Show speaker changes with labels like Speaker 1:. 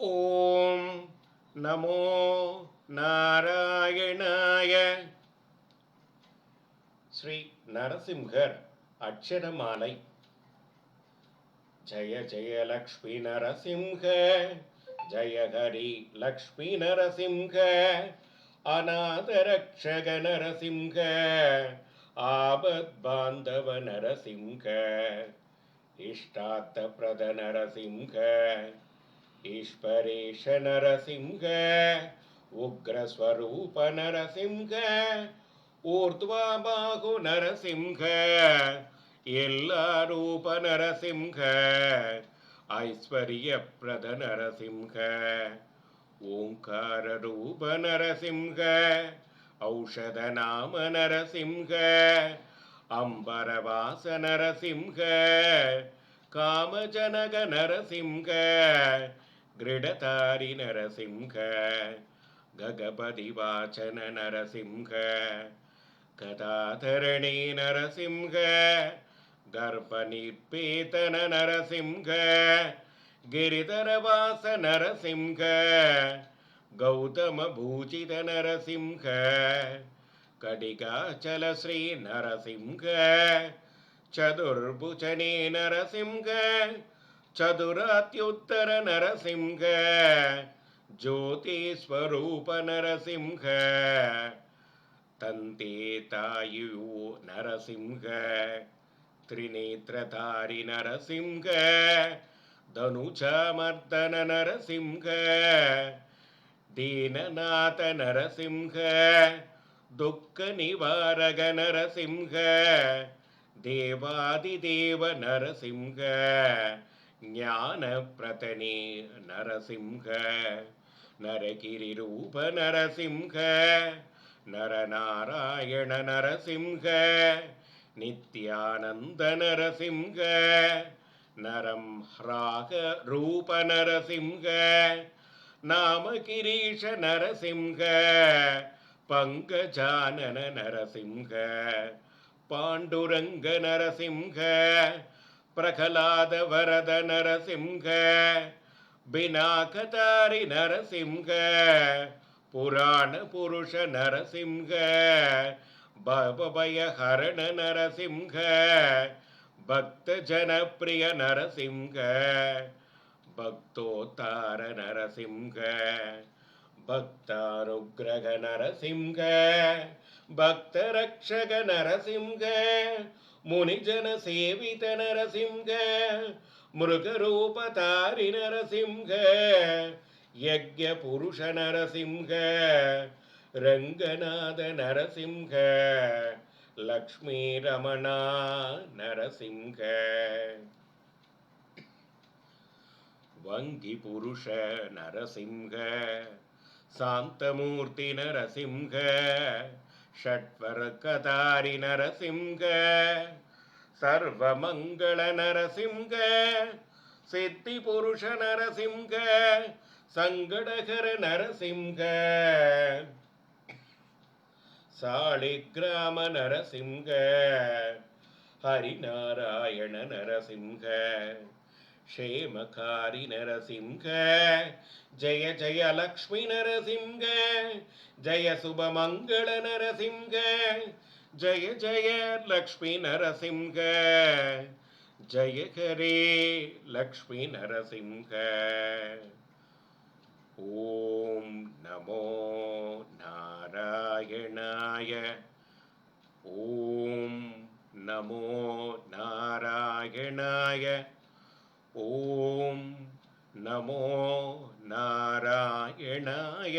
Speaker 1: ஓம் நமோ நாராயணாய. ஸ்ரீ நரசிம்ஹர் அட்சரமாலை ஜய ஜய லக்ஷ்மி நரசிம்ஹ ஜய ஹரி லக்ஷ்மி நரசிம்ஹ அநாதரக்ஷக நரசிம்ஹ ஆபத் பாந்தவ நரசிம்ஹ இஷ்டாத்த பிரத நரசிம்ஹ. ஈஸ்வரேஷ நரசிம்ஹ உக்ரஸ்வரூப நரசிம்ஹ ஊர்த்வா பாகு நரசிம்ஹ எல்லா ரூப நரசிம்ஹ ஐஸ்வர்ய பிரத நரசிம்ஹ ஓங்கார ரூப நரசிம்ஹ ஔஷத நாம நரசிம்ஹ அம்பரவாச நரசிம்ஹ காமஜனக நரசிம்ஹ गृढतारि नरसिंह गगपदिवाचन नरसिंह कथातरणे नरसिंह गर्भनिर्पेतन नरसिंह गिरिधरवास नरसिंह गौतमभूषित नरसिंह कटिकाचलश्री नरसिंह चतुर्भुचने नरसिंह ಚದುರಾತ್ಯುತ್ತರ ನರಸಿಂಹ ಜ್ಯೋತಿಸ್ವರೂಪ ನರಸಿಂಹ ತಂದೆ ತಾಯಿಯು ನರಸಿಂಹ ತ್ರಿನೇತ್ರಧಾರಿ ನರಸಿಂಹ ಧನುಜಮರ್ದನ ನರಸಿಂಹ ದೀನನಾಥ ನರಸಿಂಹ ದುಃಖ ನಿವಾರಗ ನರಸಿಂಹ ದೇವಾದಿದೇವ ನರಸಿಂಹ ஞான பிரதனே நரசிம்ஹ நரகிரிரூப நரசிம்ஹ நரநாராயண நரசிம்ஹ நித்யானந்த நரசிம்ஹ நரம் ஹ்ராக ரூப நரசிம்ஹ நாமகிரீஷ நரசிம்ஹ பங்கஜானன நரசிம்ஹ பாண்டுரங்க நரசிம்ஹ பிரகலாத வரத நரசிம்ஹ பினாகதாரி நரசிம்ஹ புராண புருஷ நரசிம்ஹ பவபய ஹரண நரசிம்ஹ பக்த ஜனப்பிரிய நரசிம்ஹ பக்தோத்தார நரசிம்ஹ ಭಕ್ತಾನುಗ್ರಹ ನರಸಿಂಹ ಭಕ್ತರಕ್ಷಕ ನರಸಿಂಹ ಮುನಿಜನ ಸೇವಿತ ನರಸಿಂಹ ಮೃಗರೂಪತಾರಿ ನರಸಿಂಹ ಯಜ್ಞ ಪುರುಷ ನರಸಿಂಹ ರಂಗನಾಥ ನರಸಿಂಹ ಲಕ್ಷ್ಮೀ ರಮಣ ನರಸಿಂಹ வங்கி புருஷ நரசிம்ஹ சாந்தமூர்த்தி நரசிம்ஹ ஷட்வரக்கதாரி நரசிம்ஹ சர்வமங்கள நரசிம்ஹ சித்தி புருஷ நரசிம்ஹ சங்கடகர நரசிம்ஹ சாளிகிராம நரசிம்ஹ ஹரிநாராயண நரசிம்ஹ. क्षेमकारि नरसिंह जय जय लक्ष्मी नरसिंह जय शुभमङ्गल नरसिंह जय जय लक्ष्मी नरसिंह जय करे लक्ष्मी नरसिंह ॐ नमो नारायणाय ॐ नमो नारायणाय ஓம் நமோ நாராயணாய